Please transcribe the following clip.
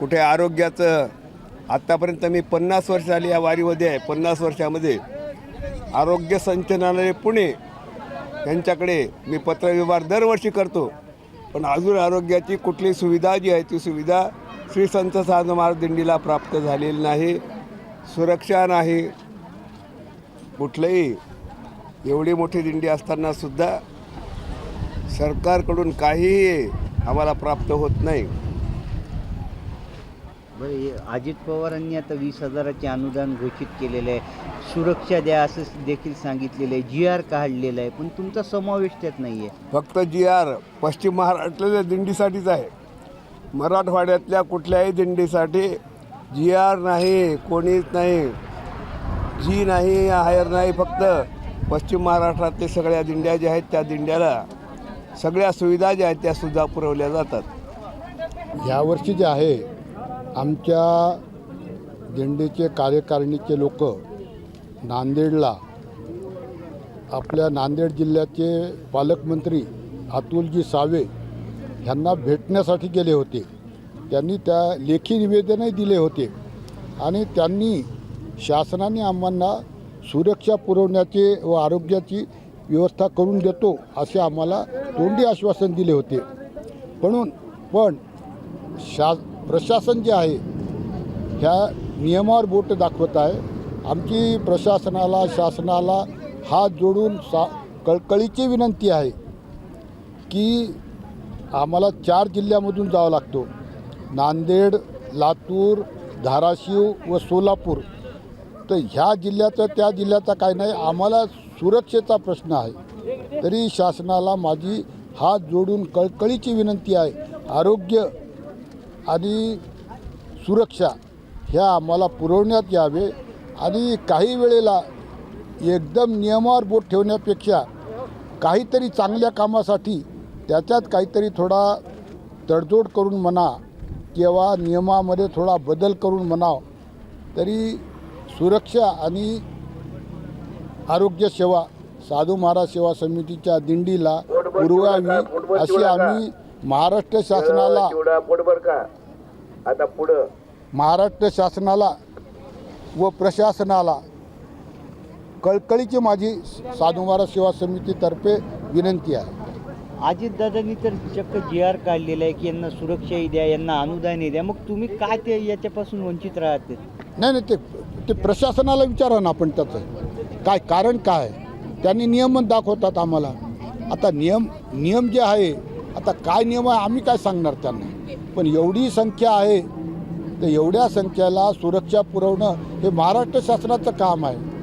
कुठे आरोग्याचं आत्तापर्यंत मी पन्नास वर्ष झाली या वारीमध्ये आहे. पन्नास वर्षामध्ये आरोग्य संचनालय पुणे यांच्याकडे मी पत्रव्यवहार दरवर्षी करतो. पण अजून आरोग्याची कुठली सुविधा जी आहे ती सुविधा श्री संत साधू महाराज दिंडीला प्राप्त झालेली नाही. सुरक्षा नाही. कुठलंही एवढी मोठी दिंडी असतानासुद्धा सरकारकडून काहीही आम्हाला प्राप्त होत नाही. बरं अजित पवारांनी आता वीस हजाराचे अनुदान घोषित केलेलं आहे. सुरक्षा द्या असं देखील सांगितलेलं आहे. जी आर काढलेलं आहे. पण तुमचा समावेश त्यात नाही आहे. फक्त जी आर पश्चिम महाराष्ट्रातल्या दिंडीसाठीच आहे. मराठवाड्यातल्या कुठल्याही दिंडीसाठी जी आर नाही कोणीच नाही जी नाही हायर नाही फक्त पश्चिम महाराष्ट्रातले सगळ्या दिंड्या ज्या आहेत त्या दिंड्याला सगळ्या सुविधा ज्या आहेत त्या सुद्धा पुरवल्या जातात. यावर्षी जे आहे आमच्या दिंडीचे कार्यकारिणीचे लोक नांदेडला आपल्या नांदेड जिल्ह्याचे पालकमंत्री अतुलजी सावे ह्यांना भेटण्यासाठी गेले होते. त्यांनी त्या लेखी निवेदनही दिले होते आणि त्यांनी शासनाने आम्हाला सुरक्षा पुरवण्याचे व आरोग्याची व्यवस्था करून देतो असे आम्हाला तोंडी आश्वासन दिले होते. म्हणून पण शा प्रशासन जे आहे ह्या नियमावर बोट दाखवत आहे. आमची प्रशासनाला शासनाला हात जोडून सा कळकळीची विनंती आहे की आम्हाला चार जिल्ह्यामधून जावं लागतो. नांदेड लातूर धाराशिव व सोलापूर. तर ह्या जिल्ह्याचा त्या जिल्ह्याचा काय नाही आम्हाला सुरक्षेचा प्रश्न आहे. तरी शासनाला माझी हात जोडून कळकळीची विनंती आहे. आरोग्य आणि सुरक्षा ह्या आम्हाला पुरवण्यात यावे आणि काही वेळेला एकदम नियमावर बोट ठेवण्यापेक्षा काहीतरी चांगल्या कामासाठी त्याच्यात काहीतरी थोडा तडजोड करून म्हणा किंवा नियमामध्ये थोडा बदल करून म्हणाव तरी सुरक्षा आणि आरोग्य सेवा साधू महाराज सेवा समितीच्या दिंडीला पुरवावी अशी आम्ही महाराष्ट्र शासनाला आता पुढं. महाराष्ट्र शासनाला व प्रशासनाला कळकळीची माझी साधू महाराज सेवा समितीतर्फे विनंती आहे. अजितदादांनी तर चक्क जी आर काढलेलं आहे की यांना सुरक्षाही द्या यांना अनुदानही द्या. मग तुम्ही काय ते याच्यापासून वंचित राहते? नाही नाही ते ते प्रशासनाला विचारा ना आपण त्याचं. काय कारण काय? त्यांनी नियमन दाखवतात आम्हाला. आता नियम नियम जे आहे आता काय नियम आहे आम्ही काय सांगणार त्यांना? पण एवढी संख्या आहे तर एवढ्या संख्येला सुरक्षा पुरवणं हे महाराष्ट्र शासनाचं काम आहे.